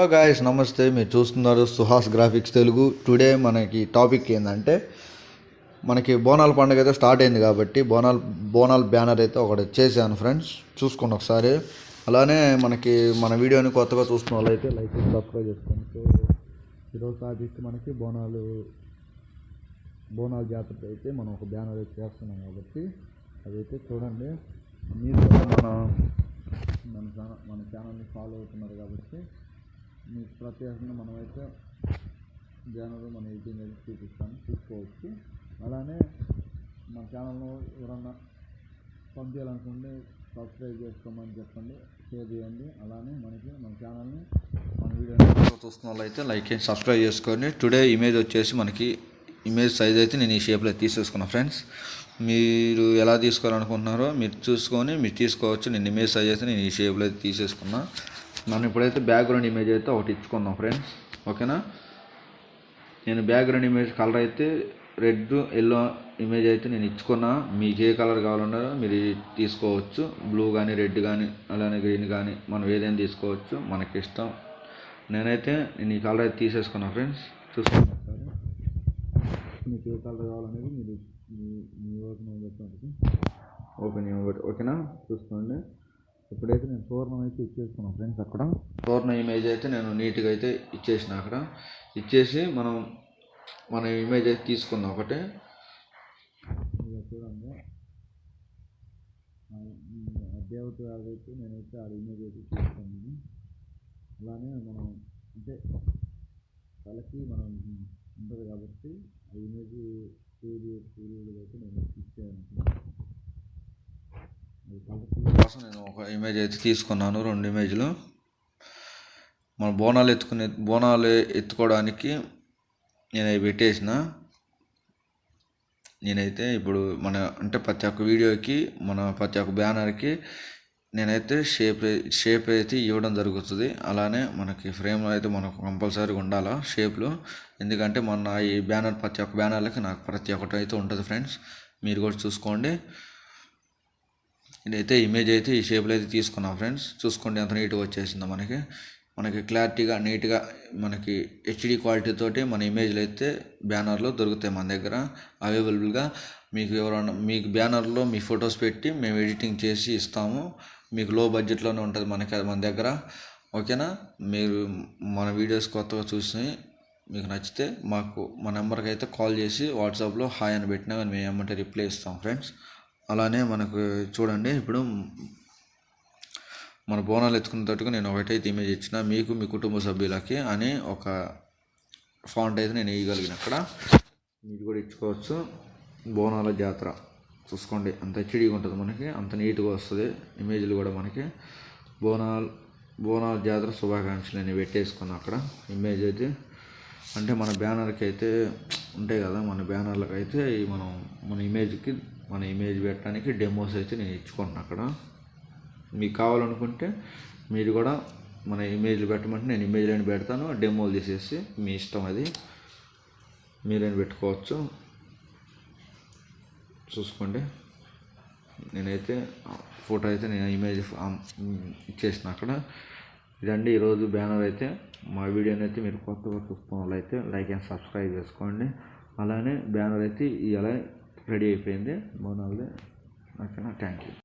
Hello guys నమస్తే. మీరు చూస్తున్నారు సుహాస్ గ్రాఫిక్స్ తెలుగు. టుడే మనకి టాపిక్ ఏంటంటే మనకి బోనాల పండుగ అయితే స్టార్ట్ అయింది కాబట్టి బోనాల్ బోనాల్ బ్యానర్ అయితే ఒకటి చేశాను ఫ్రెండ్స్ చూసుకోండి ఒకసారి. అలానే మనకి మన వీడియోని కొత్తగా చూస్తున్న వాళ్ళు అయితే లైక్ సబ్స్క్రైబ్ చేసుకోండి సో ఈరోజు టాపిక్ మనకి బోనాలు బోనాల జాతర అయితే మనం ఒక బ్యానర్ అయితే చేస్తున్నాం కాబట్టి అదైతే చూడండి. మీరు కూడా మన మన ఛానల్ మన ఛానల్ని ఫాలో అవుతున్నారు కాబట్టి మీకు ప్రత్యేకంగా మనమైతే ఛానల్ మన ఎడిటింగ్ అయితే చూపిస్తాను చూసుకోవచ్చు. అలానే మన ఛానల్ను ఎవరన్నా పంపించాలనుకుంటే సబ్స్క్రైబ్ చేసుకోమని చెప్పండి షేర్ చేయండి. అలానే మనకి మన ఛానల్ని మన వీడియో చూస్తున్న వాళ్ళు అయితే లైక్ సబ్స్క్రైబ్ చేసుకోండి. టుడే ఇమేజ్ వచ్చేసి మనకి ఇమేజ్ సైజ్ అయితే నేను ఈ షేప్లో తీసేసుకున్నాను ఫ్రెండ్స్. మీరు ఎలా తీసుకోవాలనుకుంటున్నారో మీరు చూసుకొని మీరు తీసుకోవచ్చు. నేను ఇమేజ్ సైజ్ అయితే నేను ఈ షేప్లో అయితే తీసేసుకున్నా. మనం ఇప్పుడైతే బ్యాక్గ్రౌండ్ ఇమేజ్ అయితే ఒకటి ఇచ్చుకుందాం ఫ్రెండ్స్ ఓకేనా? నేను బ్యాక్గ్రౌండ్ ఇమేజ్ కలర్ అయితే రెడ్ ఎల్లో ఇమేజ్ అయితే నేను ఇచ్చుకున్నా. మీకు ఏ కలర్ కావాలన్నారో మీరు తీసుకోవచ్చు. బ్లూ కానీ రెడ్ కానీ అలానే గ్రీన్ కానీ మనం ఏదైనా తీసుకోవచ్చు. మనకి ఇష్టం. నేనైతే నేను ఈ కలర్ అయితే తీసేసుకున్నా ఫ్రెండ్స్ చూసుకోండి ఒకసారి? మీకు ఏ కలర్ కావాలనేది మీరు మీ ఓపెన్ ఓపెన్ ఇవ్వబట్టి ఓకేనా? చూసుకోండి. ఇప్పుడైతే నేను పూర్ణం అయితే ఇచ్చేసుకున్నాను ఫ్రెండ్స్ అక్కడ. పూర్ణ ఇమేజ్ అయితే నేను నీట్గా అయితే ఇచ్చేసిన అక్కడ. ఇచ్చేసి మనం మన ఇమేజ్ అయితే తీసుకుందాం ఒకటి. చూడండి. అయితే నేనైతే ఆ ఇమేజ్ అయితే తీసుకున్నాను అలానే మనం అంటే తలకి మనం ఉంటుంది కాబట్టి ఆ ఇమేజ్ సూర్యు సూర్యుడు అయితే నేను ఇచ్చాను కోసం నేను ఒక ఇమేజ్ అయితే తీసుకున్నాను రెండు ఇమేజ్లు మన బోనాలు ఎత్తుకునే బోనాలు ఎత్తుకోవడానికి నేను అవి పెట్టేసిన. నేనైతే ఇప్పుడు మన అంటే ప్రతి ఒక్క వీడియోకి మన ప్రతి ఒక్క బ్యానర్కి నేనైతే షేప్ షేప్ అయితే ఇవ్వడం జరుగుతుంది. అలానే మనకి ఫ్రేమ్లో అయితే మనకు కంపల్సరీగా ఉండాలా షేప్లు. ఎందుకంటే మన ఈ బ్యానర్ ప్రతి ఒక్క బ్యానర్లకి నాకు ప్రతి ఒక్కటి అయితే ఉంటుంది ఫ్రెండ్స్. మీరు కూడా చూసుకోండి. ఇదైతే ఇమేజ్ అయితే ఈ షేప్లో అయితే తీసుకున్నాం ఫ్రెండ్స్ చూసుకోండి ఎంత నీట్గా వచ్చేసిందో మనకి. మనకి క్లారిటీగా నీట్గా మనకి హెచ్డి క్వాలిటీ తోటి మన ఇమేజ్లు అయితే బ్యానర్లో దొరుకుతాయి మన దగ్గర. అవైలబుల్గా మీకు ఎవరైనా మీకు బ్యానర్లో మీ ఫొటోస్ పెట్టి మేము ఎడిటింగ్ చేసి ఇస్తాము. మీకు లో బడ్జెట్లోనే ఉంటుంది మనకి మన దగ్గర. ఓకేనా మీరు మన వీడియోస్ కొత్తగా చూసి మీకు నచ్చితే మాకు మా నెంబర్కి అయితే కాల్ చేసి వాట్సాప్లో హాయ్ అని పెట్టినా కానీ మేము ఏమంటే రిప్లై ఇస్తాం ఫ్రెండ్స్ అలానే మనకు చూడండి ఇప్పుడు మన బోనాలు ఎత్తుకున్న తట్టుకు నేను ఒకటైతే ఇమేజ్ ఇచ్చిన మీకు మీ కుటుంబ సభ్యులకి అని ఒక ఫాంట్ అయితే నేను వేయగలిగిన అక్కడ. మీరు కూడా ఇచ్చుకోవచ్చు. బోనాల జాతర చూసుకోండి. అంత హెచ్డీగా ఉంటుంది మనకి అంత నీట్గా వస్తుంది. ఇమేజ్లు కూడా మనకి. బోనాల్ బోనాల జాతర శుభాకాంక్షలు నేను పెట్టేసుకున్నాను అక్కడ. ఇమేజ్ అయితే అంటే మన బ్యానర్కి అయితే ఉంటాయి కదా మన బ్యానర్లకు అయితే మనం మన ఇమేజ్కి మన ఇమేజ్ పెట్టడానికి డెమోస్ అయితే నేను ఇచ్చుకున్నాను అక్కడ. మీకు కావాలనుకుంటే మీరు కూడా మన ఇమేజ్లు పెట్టమంటే నేను ఇమేజ్లను పెడతాను డెమోలు తీసేసి మీ ఇష్టం అది మీరేం పెట్టుకోవచ్చు. చూసుకోండి. నేనైతే ఫోటో అయితే నేను ఇమేజ్ ఇచ్చేసిన అక్కడ. ఇదండి ఈరోజు బ్యానర్ అయితే. మా వీడియోని అయితే మీరు కొత్తగా చూస్తున్న వాళ్ళు అయితే లైక్ అండ్ సబ్స్క్రైబ్ చేసుకోండి. అలానే బ్యానర్ అయితే ఇలా రెడీ అయిపోయింది. మోనాల్ది ఓకేనా? Thank you.